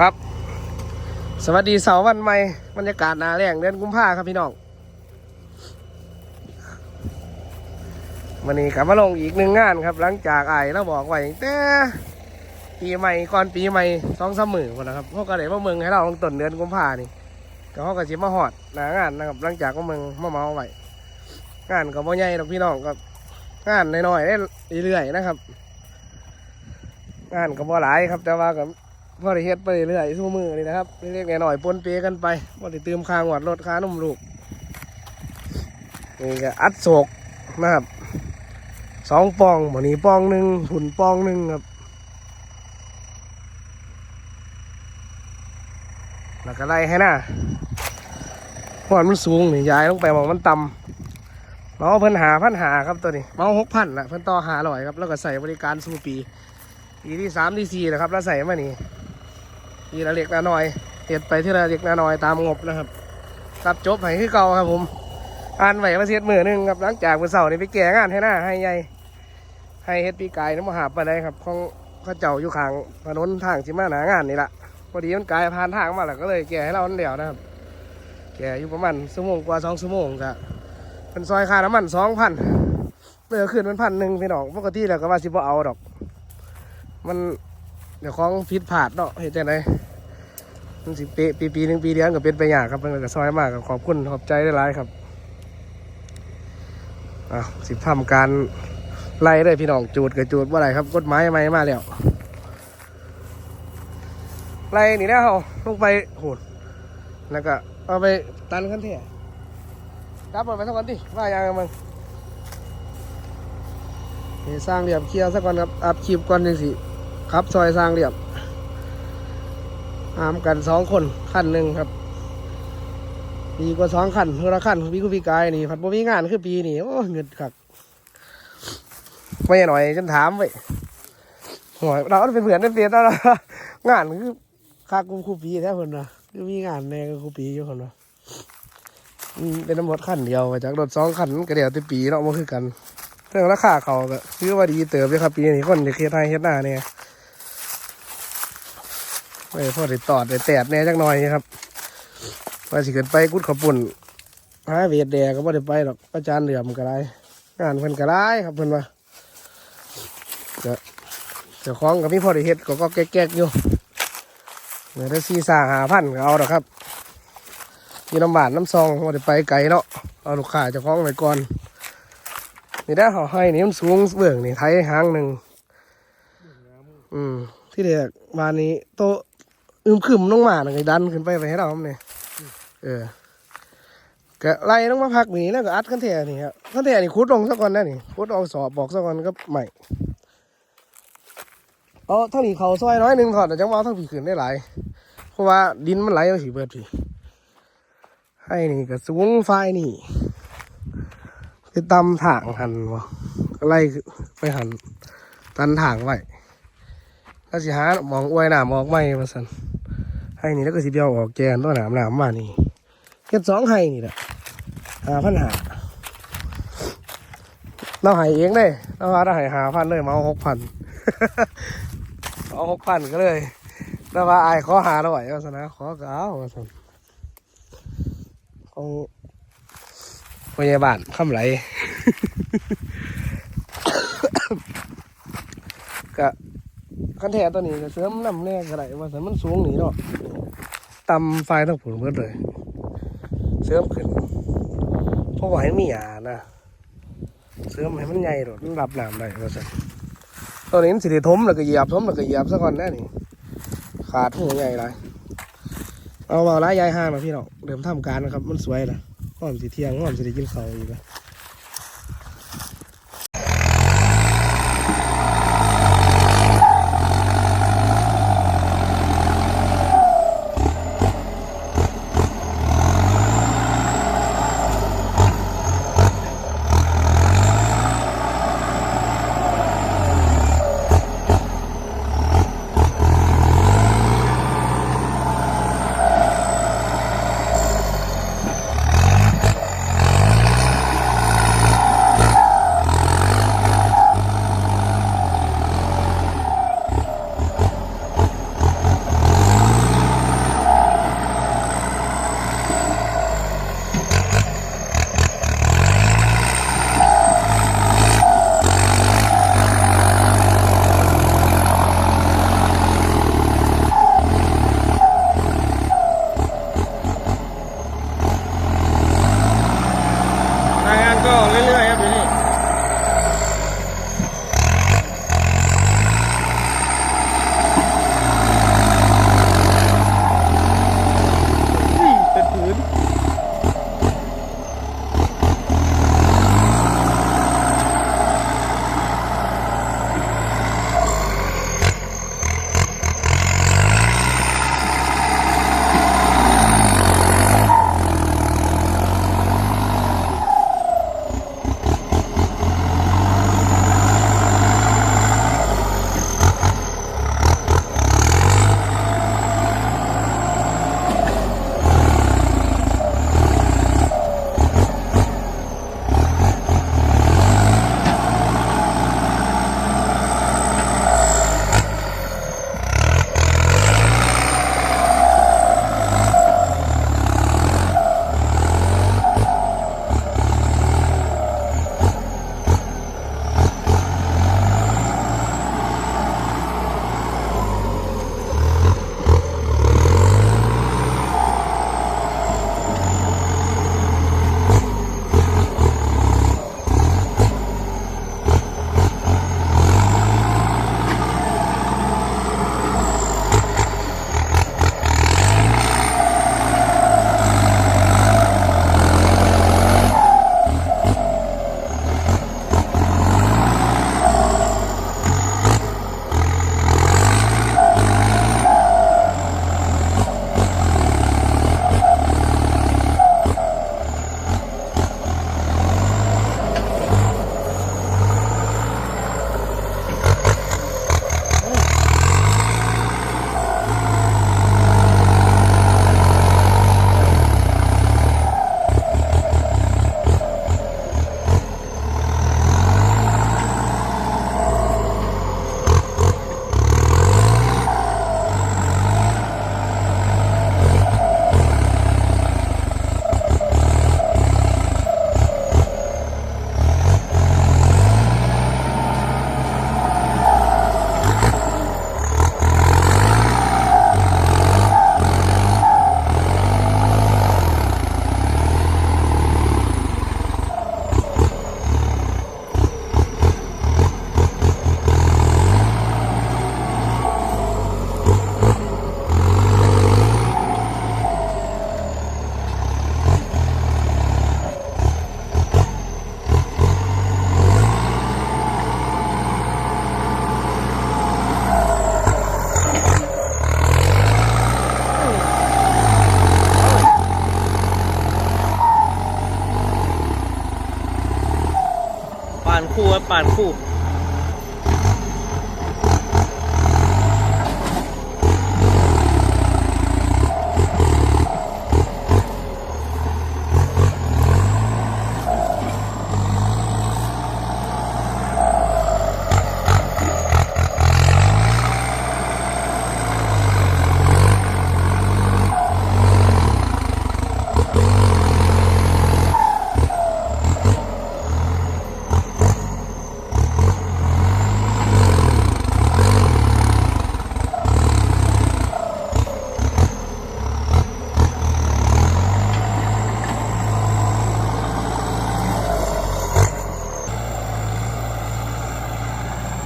ครับ สวัสดีเสาร์วันใหม่บรรยากาศหนาแรงเดือนกุมภาครับพี่น้องวันนี้กลับมาลงอีกหนึ่งงานครับ หลังจากไอ้เราบอกไว้ตั้งแต่ปีใหม่ก่อนปีใหม่สองสามหมื่นคนนะครับพวกกระเด็นมาเมืองให้เราลงต้นเดือนกุมภานี่ก็เขาก็สิมาหอดหนางานนะครับ หลังจากก็เมืองมาเมาไว้งานก็บ่ใหญ่หรอกพี่น้องก็งานน้อยๆได้เรื่อยๆนะครับ งานก็บ่หลายครับ แต่ว่าก็พ อได้เฮ็ดไปเรื่อยๆสู้มือนี่นะครับเล็กๆน้อยปนเปกันไปบ่ได้เติมคางหวัดรถค่านมลูกนี่ก็อัดโศกนะครับสองปองหมอนี้ปองหนึ่งหุ่นปองหนึ่งครับแล้วก็ไล่ให้หน้าเพราะมันสูงนี่ย้ายลงไปมองมันต่ำเมาเพิ่นหาพันหาครับตัวนี้เมาหกพันละเพิ่นต่อหาลอยครับ แล้วก็ใส่บริการสู้ปี ปีที่สามที่สี่นะครับ แล้วใส่มานี่ ทีละเล็กละน้อยเห็ดไปที่ละเล็กละน้อยตามงบนะครับครับจบให้คือเก่าครับผมอ่านไหวมาเสียดมือหนึ่งครับหลังจากวันเสาร์นี่ไปแก่งานให้หน้าให้ใหญ่ให้เฮ็ดปีกายน้ำมหาไปได้ครับของข้าเจ้าอยู่ข้างถนนทางสิมาหนางานนี่ละพอดีมันกลายผ่านทางมาแล้วก็เลยแก่ให้เราเดียวนะครับ แก่อยู่ประมาณชั่วโมงกว่าสองชั่วโมงก็เป็นซอยค่าน้ำมันสองพันเมื่อคืนมันพันหนึ่งพี่น้องปกติแล้วก็ว่าสิบ่เอาดอก มันเดี๋ยวของผิดพลาดเนาะเห็นจังได มันสิปีปีปีหนึ่งปีเดียวก็เป็นไปยากครับเพิ่นก็ซอยมากก็ขอบคุณขอบใจได้หลายครับอะสิทำการไล่เลยพี่น้องจูดกับจูดว่าไรครับกฎหมายใหม่มาแล้วไล่นี่นะเฮาลงไปโหดแล้วก็เอาไปตันขั้นเที่ยรับมาไปสักวันดิว่าอยังไงมึงสร้างเหลี่ยมเคลียร์สักก่อนครับอัพคลิปก่อนจังสิครับซอยสร้างเรียบ อามกันสองคนขั้นหนึ่งครับ ดีกว่าสองขั้นเท่าละขั้นพี่กุพี่กายนี่ผัดบ่มีงานคือปีนี่โอ้เงินคักไม่หน่อยฉันถามไว้หอยเราเป็นเพื่อนได้เปลี่ยนแล้วงานคือคักกุมครูปีแท้คนนะคือมีงานแน่กับครูปีอยู่คนนะเป็นน้ำรถขั้นเดียวมาจากรถสองขั้นก็เดียวแต่ปีเนาะมันคือกันเรื่องราคาเขาก็คือว่าดีเติบเลยครับปีนี้คนจะเคลียร์ไทยเฮ็ดหน้าเนี่ย ไม่พอได้ตอดได้แตดแน่จักหน่อยนะครับว่าสิเกินไปกุดขาวปุ่นหาเวียดแดก็บ่ได้ไปหรอกอาจารย์เหลื่อมก็ได้งานเพิ่นก็ได้ครับเพิ่นว่าจะเจ้าของกับพี่พ่อได้เฮ็ดก็ก็แก๊กๆอยู่เมื่อได้ซีซ่าหาพันก็เอาดอกครับมีน้ำบาดน้ำซองบ่ได้ไปไกลเนาะเอาลูกค้าเจ้าของไว้ก่อนนี่ได้เขาให้นี่มันสูงเบื้องนี่ไทยหางหนึ่งอืมที่เด็กวานนี้โต อึมครึมลงมาหนึ่งดันขึ้นไปไปให้เราเนี่ยเออก็ไล่ลงมาพักนี่แล้วก็อัดขั้นเทียนี่ครับขั้นเทียนี่คุดลงสักก่อนนะนี่คุดเอาสอบบอกสักก่อนก็ใหม่เอาเท่านี้เขาซอยน้อยหนึ่งถอดแต่จังหวะเท่าผีขึ้นได้หลายเพราะว่าดินมันไหลมาสีเบิดผีให้นี่ก็สูงไฟนี่ไปตำถางหันวะก็ไล่ไปหันตันถางไว้ก็สิหามองอวยหนามออกไม่มาสัน ให้นี่แล้วก็สิเบียวออกแกนตัวหนามหนามมานี่เก็ดสองให้นี่แหละหาพันหาเราหายเองเลยเราว่าเราหายหาพันเลยมาเอาหกพันเอาหกพันก็เลยแต่ว่าอายขอหาเราไหวว่าสนะขอก็เอาว่าสนของพยาบาลคำไหลก็ คันแท้ตัวนี้ก็เสริมน้ำแน่ก็ได้ว่าแต่มันสูงหนีเนาะตำไฟทั้งผุนเบิดเลย เสริมขึ้นเพราะว่าให้มีหยานะเสริมให้มันใหญ่หรอมันรับน้ำได้ว่าสันตัวนี้มันสิได้ทมแล้วก็เหยียบทมแล้วก็เหยียบซะก่อนแน่นี่ขาดหัวใหญ่ไรเอาเอาละยายห้างนะพี่เนาะเริ่มทำการนะครับ มันสวยนะหอมสีเที่ยงหอมสีได้กินข้าวอยู่นะป่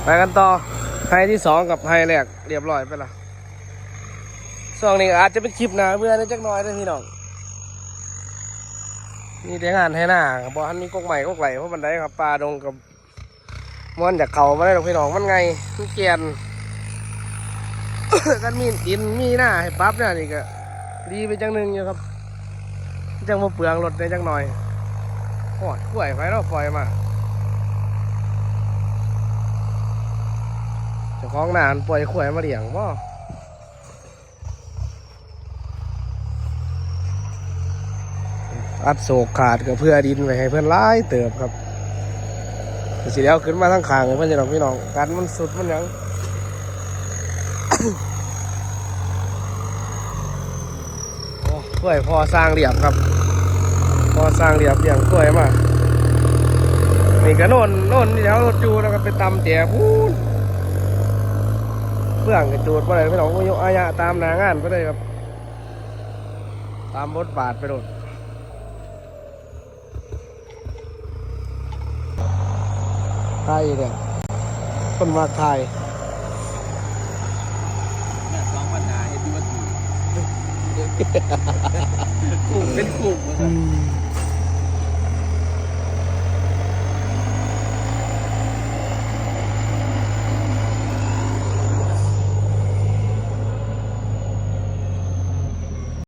ไปกันต่อไฮที่สองกับไฮแรกเรียบร้อยไปละสองนี้อาจจะเป็นคลิปหนะเมื่อนี้จักน้อยนะพี่น้องนี่เดี๋ยงานให้หน้าครับบอกอันมีกกใหม่กกไหลเพราะมันได้ครับปลาดงกับม้วนจากเขามาได้หรอกพี่น้องมันไงมันเกียนกันมีดินมีหน้าให้ปั๊บเนี่ยนี่ก็ดีไปจังหนึ่งอยู่ครับจังมาเปลืองรถได้จังหน่อยโอ้ยกล้วยไฟเราปล่อยมา เจ้าของนานปล่อยขวยมาเลี้ยงบ่อัดโศกขาดก็เพื่อดินไว้ให้เพื่อนร้ายเติบครับสิเดียวขึ้นมาทั้งขางเลยเพื่อนจะน้องพี่น้องกันมันสุดมันยังโอ้กล้วยพอสร้างเหลี่ยมครับ พอสร้างเหลี่ยมเลี้ยงกล้วยมานี่ก็โน่นโน่นนี่แล้วรถจูแล้วก็ไปตำเตี๋ยพูน เพื่องกระจูดไปเลยไม่ต้องยกอายะตามหนางานไปเลยครับ ตามบทบาทไปโดดไทยเนี่ยคนมาไทยเนี่ยสองปัญหาเห็นที่ว่าถูกกลุ่มเป็นกลุ่มอืม